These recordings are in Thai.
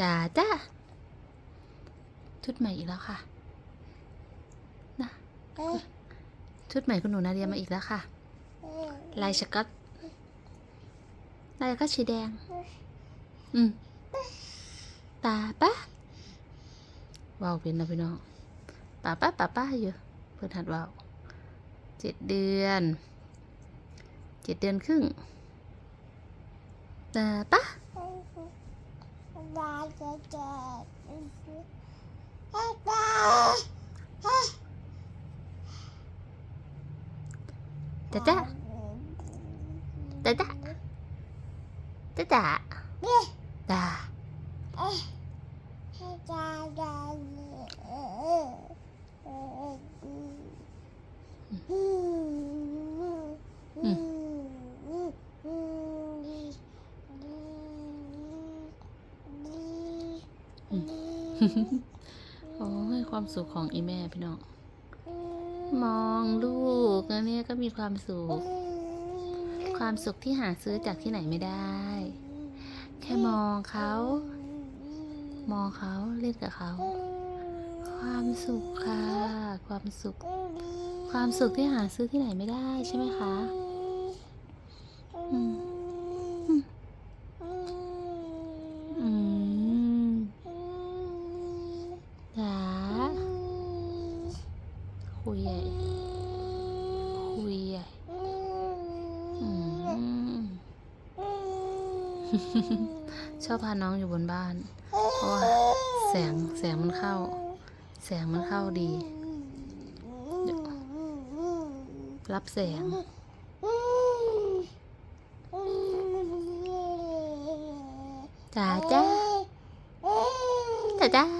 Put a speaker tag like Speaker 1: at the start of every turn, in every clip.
Speaker 1: จ้าจ้าชุดใหม่อีกแล้วค่ะนะชุดใหม่คุณหนูนาเดียมาอีกแล้วค่ะ ลายสก๊อตลายสก็สีแดง อืมตาปะว้าวเป็นนะพี่น้องป้าป้าป้าป้าอยู่เพื่อนหัดว้าวเจ็ดเดือนเจ็ดเดือนครึ่งตาปะ 哒哒哒，嘿嘿，哒哒，哒哒，哒， โอ้ยความสุขของอีแม่พี่น้อง มองลูกนะเนี่ยก็มีความสุข ความสุขที่หาซื้อจากที่ไหนไม่ได้ แค่มองเขา มองเขาเล่นกับเขา ความสุขค่ะ ความสุข ความสุขที่หาซื้อที่ไหนไม่ได้ใช่ไหมคะ อืม อืมจ๋า คุยใหญ่คุยใหญ่ชอบพาน้องอยู่บนบ้าน เพราะว่าแสงแสงมันเข้า แสงมันเข้าดี รับแสงจ๋าจ้าจ๋าจ้า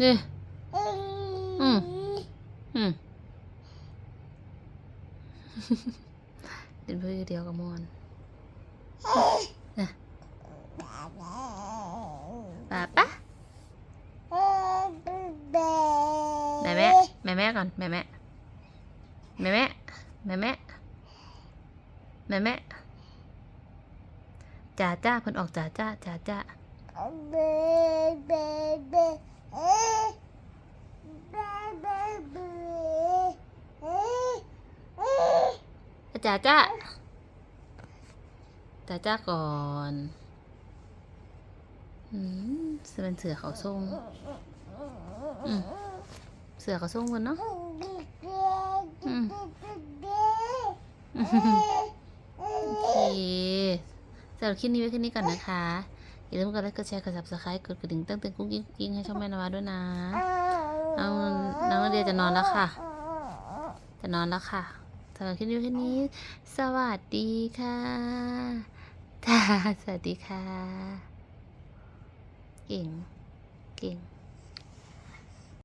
Speaker 1: จ๋าอาจ๋าจ๋าอาจ๋าจ๋าเออเนี่ยอืมอืมเป็นเพื่อนเดียวกับมอนนะป้าป้าแม่แม่แม่แม่ก่อนแม่แม่แม่แม่แม่แม่แม่แม่จ้าจ้าเพิ่นออกจ้าจ้าจ้าจ้า จ้าจ้าจ้าจ้าก่อนอืมเป็นเสือเขาส่งอืมเสือเขาส่งกันเนาะอืมโอเคสำหรับคลิปนี้ไว้แค่นี้ก่อนนะคะ อย่าลืมกดไลค์กดแชร์กด subscribe กดกระดิ่งตั้งเตือนกุ้งกิ้งกิ้งให้ช่องแม่นาวาด้วยนะเอาน้องนาเดียจะนอนแล้วค่ะ จะนอนแล้วค่ะสำหรับคลิปนี้ไว้แค่นี้สวัสดีค่ะจ้าสวัสดีค่ะ เก่ง เก่ง